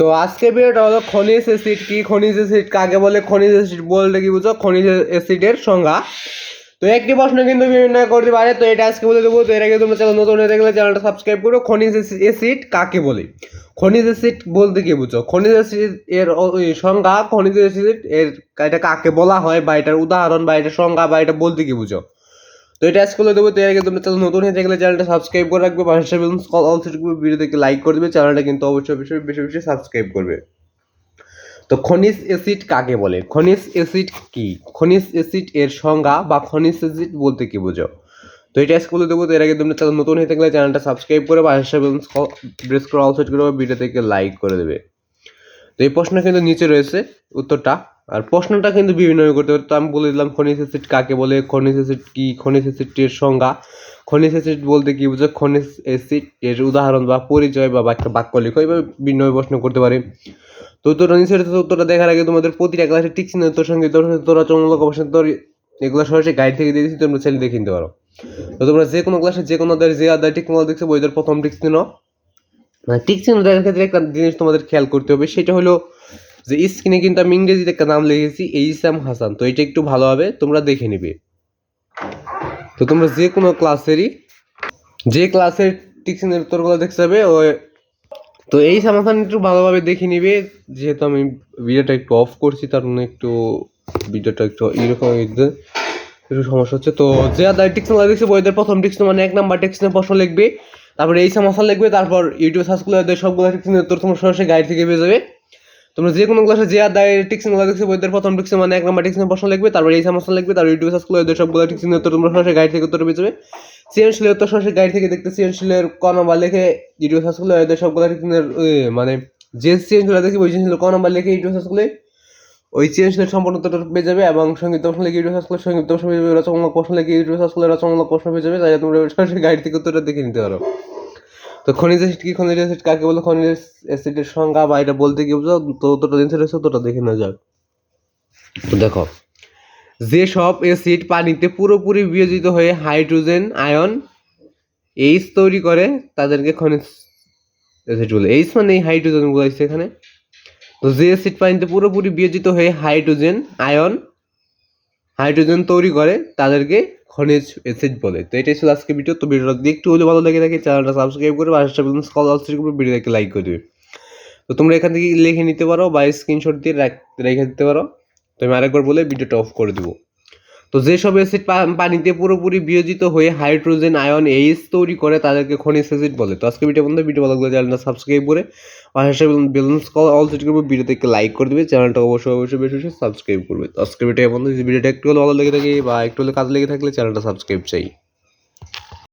তো আজকে ভিডিওটা হলো খনিজ অ্যাসিড কি? খনিজ অ্যাসিড কাকে বলে? খনিজ অ্যাসিড বলতে কি বুঝো খনিজ অ্যাসিডের সংজ্ঞা। তো একটি প্রশ্ন কিন্তু বিভিন্ন করতে পারে, তো এটা আজকে বলে দেবো। তো এর আগে তোমরা চ্যানেল নতুন হয়ে দেখলে চ্যানেলটা সাবস্ক্রাইব করো। খনিজ অ্যাসিড কাকে বলে? খনিজ অ্যাসিড বলতে কি বুঝো খনিজ অ্যাসিড এর সংজ্ঞা, খনিজ অ্যাসিড এর এটা কাকে বলা হয় বা এটার উদাহরণ বা এটার সংজ্ঞা বা এটা বলতে কি বুঝো তো এটা আজকে বলে দেবো, তো এর আগে তোমরা চ্যানেল নতুন হয়ে থাকলে চ্যানেলটা সাবস্ক্রাইব করে রাখবে, পাশে অল সেটগুলো ভিডিওতে লাইক করে দেবে, চ্যানেলটা কিন্তু অবশ্যই অবশ্যই বেশি বেশি সাবস্ক্রাইব করবে। তো খনিজ অ্যাসিড কাকে বলে? খনিজ অ্যাসিড কি? খনিজ অ্যাসিড এর সংজ্ঞা বা খনিজ অ্যাসিড বলতে কি বোঝো? তো এটা বলে দেবো, তো এর আগে তোমরা চ্যানেল নতুন হয়ে থাকলে চ্যানেলটা সাবস্ক্রাইব করে, পাশে প্রেস করে অল সেট করে ভিডিও থেকে লাইক করে দেবে। তো এই প্রশ্ন কিন্তু নিচে রয়েছে, উত্তরটা আর প্রশ্নটা কিন্তু বিভিন্ন করতে পারে। তো আমি বলে দিলাম খনিজ অ্যাসিড কাকে বলে? খনিজ অ্যাসিড কি? খনিজ অ্যাসিডের সংজ্ঞা। খনিজ অ্যাসিড বলতে কি বুঝো খনিজ অ্যাসিড এর উদাহরণ বা পরিচয় বা বাক্য বাক্য লিখো। এইভাবে ভিন্ন প্রশ্ন করতে পারে। তো উত্তরটা নিচে রয়েছে, তো উত্তরটা দেখার আগে তোমাদের প্রতিটা ক্লাসে টিক চিহ্ন তোর সঙ্গে তোর সঙ্গে তোরা চমলক অবশ্যই তোর এগুলো সরাসরি গাইড থেকে দিয়ে দিচ্ছি তোমরা ছেলে দেখে নিতে পারো। তো তোমরা যে কোনো ক্লাসে যে কোনো যে অধ্যায় টিক চিহ্ন দেখছ বইদের প্রথম টিক চিহ্ন। মানে টিক চিহ্ন দেখার ক্ষেত্রে একটা জিনিস তোমাদের খেয়াল করতে হবে সেটা হলো যে স্ক্রিনে কিন্তু আমি ইংরেজিতে একটা নাম লিখেছি, এইসাম হাসান। তো এটা একটু ভালোভাবে তোমরা দেখে নিবে। তো তোমরা যে কোনো ক্লাসেরই যে ক্লাসের টিকশনের উত্তরগুলো দেখতে যাবে ও তো এই সমাধান একটু ভালোভাবে দেখে নিবে, যেহেতু আমি ভিডিওটা একটু অফ করছি, তার জন্য একটু ভিডিওটা একটু এরকম একটু সমস্যা হচ্ছে। তো যে আদার টিকশন দেখছে, বইদের প্রথম টিকশন মানে এক নাম্বার টিকশনের প্রশ্ন লিখবে, তারপর এই সমস্যা লিখবে, তারপর ইউটিউব সার্চ করলে সবগুলো টিকশনের উত্তর তোমার সরাসরি গাইড থেকে পেয়ে যাবে। তোমরা যে কোনো ক্লাসে যে আদায় টিকশন দেখছে বইদের প্রথম টিকশন মানে এক নাম্বার টিকশনের প্রশ্ন লিখবে, তারপর এই সমস্যা লিখবে, তারপর ইউটিউব সার্চ করলে সবগুলো টিকশনের উত্তর তোমরা সরাসরি গাইড থেকে উত্তর পেয়ে যাবে। সৃজনশীলের উত্তর সরাসরি গাইড থেকে দেখতে সৃজনশীলের ক নাম্বার লিখে ইউটিউব সার্চ করলে ওদের সবগুলো টিকশনের মানে যে সৃজনশীল দেখি ওই সৃজনশীল ক নাম্বার লিখে ইউটিউব সার্চ করলে ওই সৃজনশীলের সম্পূর্ণ উত্তরটা পেয়ে যাবে এবং সংগীত প্রশ্ন লিখে ইউটিউব সার্চ করলে সংগীত প্রশ্ন রচনামূলক প্রশ্ন লিখে ইউটিউব সার্চ করলে রচনামূলক প্রশ্ন পেয়ে যাবে তাই তোমরা সরাসরি গাইড থেকে উত্তরটা দেখে নিতে পারো। তো খনিজ অ্যাসিড কি খনিজ অ্যাসিড কাকে বলে? খনিজ অ্যাসিডের সংজ্ঞা বা এটা বলতে কি বুঝো? তো উত্তরটা দিন রয়েছে উত্তরটা দেখে নেওয়া যাক। তো দেখো যে সব অ্যাসিড পানিতে পুরোপুরি বিয়োজিত হয়ে হাইড্রোজেন আয়ন এইচ তৈরি করে, তাদেরকে খনিজ অ্যাসিড বলে। এইচ মানে এই হাইড্রোজেন বলাইছে এখানে। তো যে অ্যাসিড পানিতে পুরোপুরি বিয়োজিত হয়ে হাইড্রোজেন আয়ন হাইড্রোজেন তৈরি করে তাদেরকে খনিজ অ্যাসিড বলে। তো এটাই ছিল আজকে ভিডিও তো ভিডিওটা যদি একটু হলে ভালো লাগে থাকে চ্যানেলটা সাবস্ক্রাইব করে কল করে ভিডিওটাকে লাইক করে তো তোমরা এখান থেকে লিখে নিতে পারো বা স্ক্রিনশট দিয়ে রেখে দিতে পারো। তো আমি আরেকবার বলে ভিডিওটা অফ করে দেবো। তো যেসব অ্যাসিড পানিতে পুরোপুরি বিয়োজিত হয়ে হাইড্রোজেন আয়ন এইচ তৈরি করে তাদেরকে খনিজ অ্যাসিড বলে। তো আজকে ভিডিও বন্ধু ভিডিও ভালো লাগলে চ্যানেলটা সাবস্ক্রাইব করে পাশে বেলুন্স কল অল সেট করবে ভিডিওতে একটু লাইক করে দেবে চ্যানেলটা অবশ্যই অবশ্যই বেশি বেশি সাবস্ক্রাইব করবে। তো আজকে ভিডিও বন্ধু, যদি ভিডিওটা একটু হলে ভালো লেগে থাকে বা একটু হলে কাজ লেগে থাকলে চ্যানেলটা সাবস্ক্রাইব চাই।